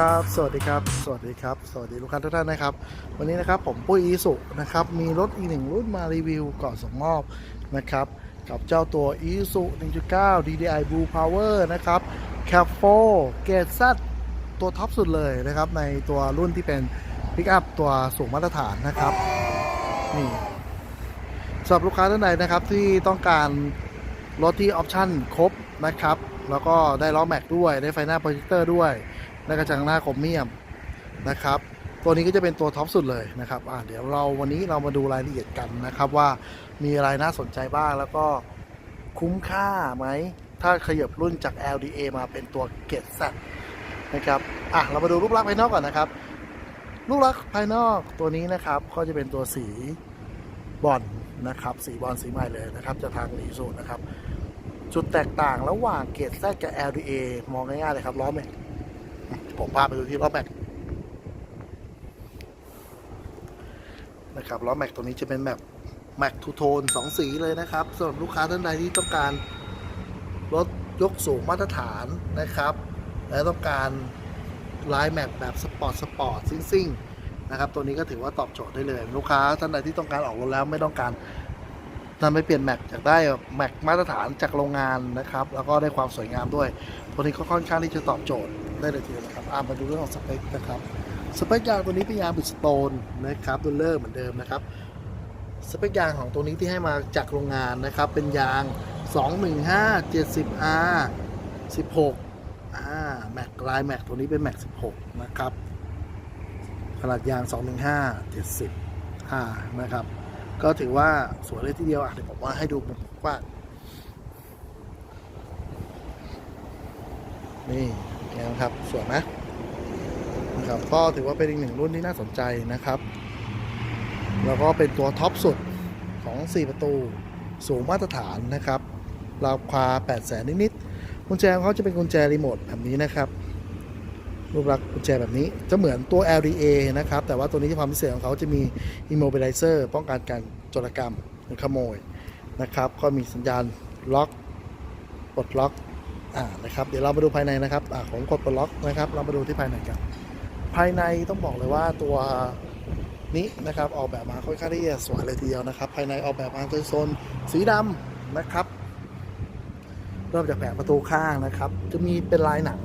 ครับ สวัสดีครับ สวัสดีครับ สวัสดีลูกค้าทุกท่านนะครับ วันนี้นะครับผมปุ้ยอีสุนะครับ มีรถอีกหนึ่งรุ่นมารีวิวก่อนส่งมอบนะครับ กับเจ้าตัว i s u 1.9 DDI Blue Power นะครับ Cap 4 Gate Z ตัวท็อปสุดเลยนะครับ ในตัวรุ่นที่เป็นพิกอัพตัวสูงมาตรฐานนะครับ นี่สำหรับลูกค้าท่านใดนะครับที่ต้องการรถที่ออปชั่นครบนะครับ แล้วก็ได้ล้อแม็กด้วย ได้ไฟหน้าโปรเจคเตอร์ด้วย และกระจังหน้าคมเมียมนะครับ ตัวนี้ก็จะเป็นตัวท็อปสุดเลยนะครับอ่าเดี๋ยวเราวันนี้เรามาดูรายละเอียดกันนะครับว่ามีอะไรน่าสนใจบ้างแล้วก็คุ้มค่าไหม ถ้าขยับรุ่นจาก LDA มาเป็นตัวเกตสัตนะครับอะเรามาดูรูปลักษณ์ภายนอกก่อนนะครับ รูปลักษณ์ภายนอกตัวนี้นะครับก็จะเป็นตัวสีบอลนะครับสีบอลสีใหม่เลยนะครับจากทางรีสูนะครับ จุดแตกต่างระหว่างเกตแซกับ LDA มองง่ายๆเลยครับล้อแม็ก ผมพาไปดูที่ล้อแม็กนะครับล้อแม็กตัวนี้จะเป็นแบบแม็กทูโทนสองสีเลยนะครับสำหรับลูกค้าท่านใดที่ต้องการรถยกสูงมาตรฐานนะครับ และต้องการลายแม็กแบบสปอร์ตสปอร์ตซิ่งๆนะครับตัวนี้ก็ถือว่าตอบโจทย์ได้เลย ลูกค้าท่านใดที่ต้องการออกรถแล้วไม่ต้องการ นำไปเปลี่ยนแม็กอยากได้แม็กมาตรฐานจากโรงงานนะครับ แล้วก็ได้ความสวยงามด้วย ตัวนี้ก็ค่อนข้างที่จะตอบโจทย์ได้เลยทีเดียวนะครับอามาดูเรื่องของสเปคนะครับ สเปคยางตัวนี้เป็นยางบิสโตนนะครับดูเลอร์เหมือนเดิมนะครับ สเปคยางของตัวนี้ที่ให้มาจากโรงงานนะครับ เป็นยาง 215 70R 16อ่าแม็กลายแม็กตัวนี้เป็นแม็ก16 นะครับ ขนาดยาง 215 70อ่านะครับ ก็ถือว่าสวยเลยทีเดียวอะเดี๋ยวผมว่าให้ดูมุมกว้างนี่ไงครับสวยไหมนะครับก็ถือว่าเป็นอีกหนึ่งรุ่นที่น่าสนใจนะครับ แล้วก็เป็นตัวท็อปสุดของ 4 ประตู สูงมาตรฐานนะครับราคา8 0 0แสนนิดๆกุญแจของเขาจะเป็นกุญแจรีโมทแบบนี้นะครับ รูปลักษณ์กุญแจแบบนี้ จะเหมือนตัว LDA นะครับ แต่ว่าตัวนี้ความพิเศษของเขาจะมี immobilizer ป้องกันการโจรกรรมหรือขโมยนะครับ ก็มีสัญญาณล็อกปลดล็อกอ่านะครับ เดี๋ยวเรามาดูภายในนะครับอ่าของกดปลดล็อกนะครับ เรามาดูที่ภายในกัน ภายในต้องบอกเลยว่าตัวนี้นะครับออกแบบมาค่อนข้างที่จะสวยเลยทีเดียวนะครับ ภายในออกแบบมาเป็นโซนสีดำนะครับ เริ่มจากแผงประตูข้างนะครับ จะมีเป็นลายหนัง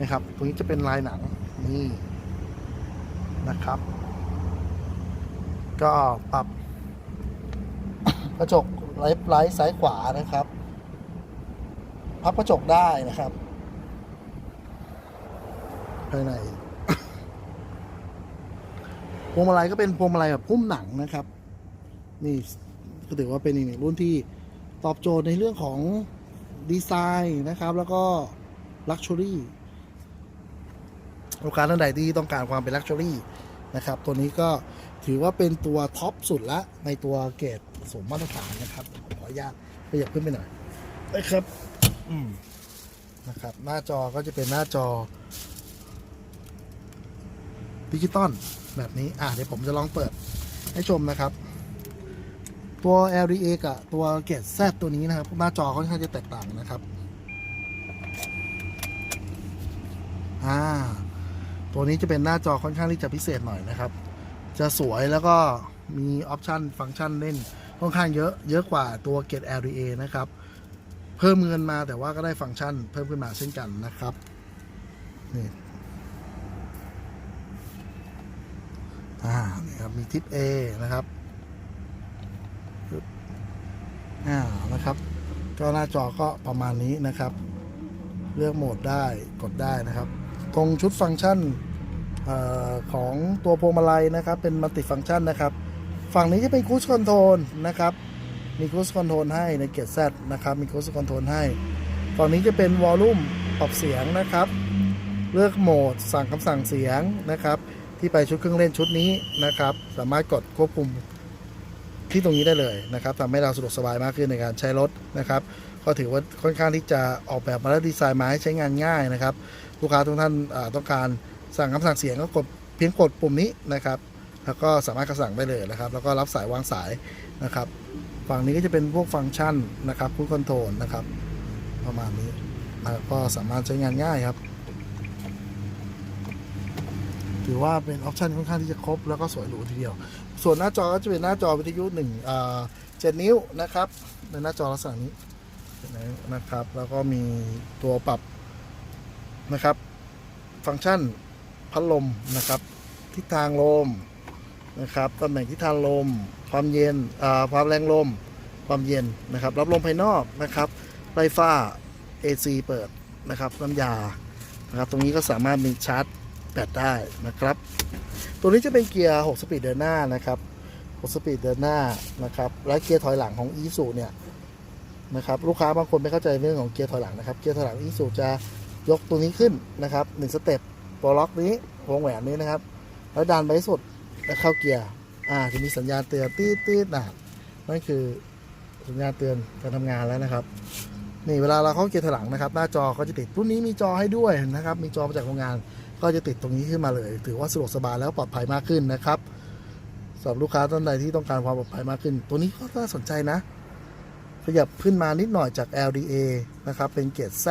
นะครับตรงนี้จะเป็นลายหนังนี่นะครับ ก็ปรับกระจกไลท์ไลท์ซ้ายขวานะครับ พับกระจกได้นะครับภายในพวงมาลัยก็เป็นพวงมาลัยแบบพุ่มหนังนะครับ นี่ก็ถือว่าเป็นอีกหนึ่งรุ่นที่ตอบโจทย์ในเรื่องของดีไซน์นะครับ แล้วก็ลักชัวรี่ ลูกค้าท่านใดที่ต้องการความเป็นลักชัวรี่นะครับ ตัวนี้ก็ถือว่าเป็นตัวท็อปสุดละในตัวเกรดสูงมาตรฐานนะครับ ขออนุญาตขยับขึ้นไปหน่อยนะครับอืมนะครับ หน้าจอก็จะเป็นหน้าจอดิจิตอลแบบนี้ อะเดี๋ยวผมจะลองเปิดให้ชมนะครับ ตัว LDA กับตัวเกต Z ตัวนี้นะครับ หน้าจอค่อนข้างจะแตกต่างนะครับ อ่า ตัวนี้จะเป็นหน้าจอค่อนข้างที่จะพิเศษหน่อยนะครับ จะสวยแล้วก็มีออปชันฟังก์ชันเล่นค่อนข้างเยอะเยอะกว่าตัวเกต LDA นะครับ เพิ่มเงินมาแต่ว่าก็ได้ฟังก์ชันเพิ่มขึ้นมาเช่นกันนะครับนี่อ่านี่ครับมีทิป A นะครับปึ๊บอ่านะครับ ก็หน้าจอก็ประมาณนี้นะครับ เลือกโหมดได้กดได้นะครับ ตรงชุดฟังก์ชันออของตัวพวงมาลัยนะครับ เป็นมัลติฟังก์ชันนะครับ ฝั่งนี้จะเป็นคู i คอนโทรลนะครับ มีคู i คอนโทรลให้ในเกียร์ Z นะครับ มีคู i คอนโทรลให้ ฝั่งนี้จะเป็นวอลลุ่มปรับเสียงนะครับ เลือกโหมดสั่งคำสั่งเสียงนะครับ ที่ไปชุดเครื่องเล่นชุดนี้นะครับ สามารถกดควบคุมที่ตรงนี้ได้เลยนะครับทำให้เราสะดวกสบายมากขึ้นในการใช้รถนะครับ ก็ถือว่าค่อนข้างที่จะออกแบบมาและดีไซน์มาให้ใช้งานง่ายนะครับ ลูกค้าทุกท่านต้องการสั่งคำสั่งเสียงก็กดเพียงกดปุ่มนี้นะครับ แล้วก็สามารถกระสั่งได้เลยนะครับ แล้วก็รับสายวางสายนะครับ ฝั่งนี้ก็จะเป็นพวกฟังก์ชันนะครับพูดคอนโทรลนะครับ ประมาณนี้นะครับก็สามารถใช้งานง่ายครับ ถือว่าเป็นออปชันค่อนข้างที่จะครบ แล้วก็สวยหรูทีเดียว ส่วนหน้าจอก็จะเป็นหน้าจอวิทยุหนึ่งเจ็ดนิ้วนะครับในหน้าจอลักษณะนี้นะครับ แล้วก็มีตัวปรับ นะครับ ฟังก์ชันพัดลมนะครับ ทิศทางลมนะครับตำแหน่งทิศทางลม ความเย็นความแรงลม ความเย็นนะครับ รับลมภายนอกนะครับไฟฟ้า AC เปิดนะครับน้ำยานะครับ ตรงนี้ก็สามารถมีชาร์จแบตได้นะครับ ตัวนี้จะเป็นเกียร์ 6 สปีดเดินหน้านะครับ 6 สปีดเดินหน้านะครับ และเกียร์ถอยหลังของ e s u เนี่ยนะครับ ลูกค้าบางคนไม่เข้าใจเรื่องของเกียร์ถอยหลังนะครับ เกียร์ถอยหลัง e s u จะ ยกตัวนี้ขึ้นนะครับหนึ่งสเต็ปตัวล็อกนี้วงแหวนนี้นะครับ แล้วดันไปสุดแล้วเข้าเกียร์อ่าจะมีสัญญาณเตือนตีดตีดนะนั่นคือสัญญาณเตือนการทำงานแล้วนะครับ นี่เวลาเราเข้าเกียร์ถลังนะครับ หน้าจอก็จะติดรุ่นนี้มีจอให้ด้วยนะครับ มีจอมาจากโรงงานก็จะติดตรงนี้ขึ้นมาเลย ถือว่าสะดวกสบายแล้วปลอดภัยมากขึ้นนะครับสำหรับลูกค้าท่านใดที่ต้องการความปลอดภัยมากขึ้น ตัวนี้ก็น่าสนใจนะขยับขึ้นมานิดหน่อยจาก LDA นะครับเป็นเกียรด Z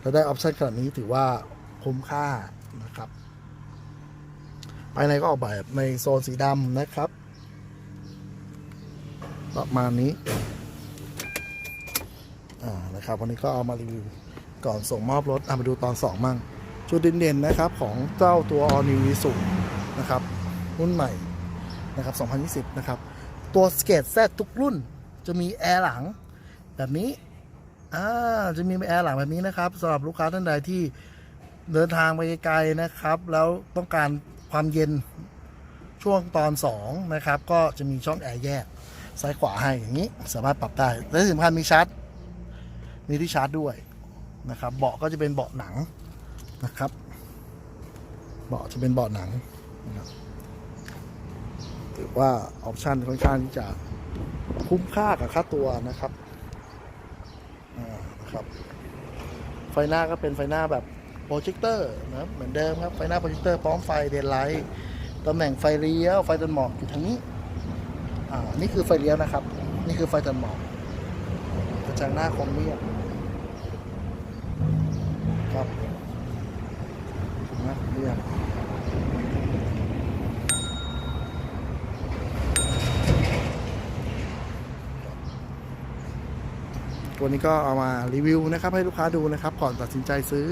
แล้วได้ออปชันขนาดนี้ถือว่าคุ้มค่านะครับ ภายในก็ออกแบบในโซนสีดำนะครับ ประมาณนี้อ่านะครับวันนี้ก็เอามารีวิวก่อนส่งมอบรถเอามาดูตอน 2 มั่ง จุดเด่นๆนะครับของเจ้าตัว All New Isuzu นะครับรุ่นใหม่นะครับ 2020 นะครับ ตัวสเกตแซทุกรุ่นจะมีแอร์หลังแบบนี้ อ่าจะมีแอร์หลังแบบนี้นะครับสำหรับลูกค้าท่านใดที่เดินทางไปไกลนะครับ แล้วต้องการความเย็นช่วงตอน 2 นะครับ ก็จะมีช่องแอร์แยก ซ้ายขวาให้อย่างนี้ สามารถปรับได้และที่สำคัญมีชาร์จ มีที่ชาร์จด้วยนะครับ เบาะก็จะเป็นเบาะหนังนะครับ เบาะจะเป็นเบาะหนังนะครับถือว่าออปชันค่อนข้างที่จะคุ้มค่ากับค่าตัวนะครับ นะครับ ไฟหน้าก็เป็นไฟหน้าแบบโปรเจคเตอร์นะเหมือนเดิมครับไฟหน้าโปรเจคเตอร์พร้อมไฟเดนไลท์ตำแหน่งไฟเลี้ยวไฟตันหมอกอยู่ทางนี้อ่านี่คือไฟเลี้ยวนะครับ นี่คือไฟตันหมอกกระจังหน้าคมเรียบครับนะเรียบ ตัวนี้ก็เอามารีวิวนะครับให้ลูกค้าดูนะครับ ก่อนตัดสินใจซื้อ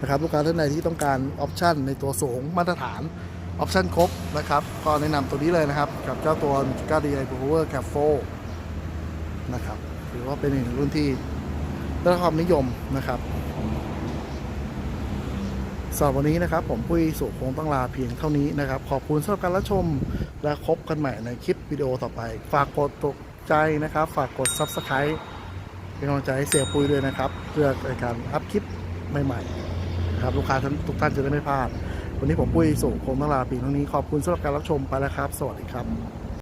นะครับลูกค้าท่านใดที่ต้องการออปชันในตัวสูงมาตรฐานออปชันครบนะครับก็แนะนำตัวนี้เลยนะครับ กับเจ้าตัว g a d i i Power Cap 4นะครับถือว่าเป็นอีกหนึ่งรุ่นที่ได้รับความนิยมนะครับสำหรับวันนี้นะครับ ผมปุ้ยสุคงต้องลาเพียงเท่านี้นะครับ ขอบคุณสำหรับการรับชมและพบกันใหม่ในคลิปวิดีโอต่อไป ฝากกดตก ใจนะครับ ฝากกด Subscribe เป็นกำลังใจให้เสียปุ้ยด้วยนะครับ เพื่อการอัพคลิปใหม่ๆนะครับลูกค้าท่านทุกท่านจะได้ไม่พลาด วันนี้ผมปุ้ยสุคงต้องลาปีทั้งนี้ขอบคุณสำหรับการรับชมไปแล้วครับ สวัสดีครับ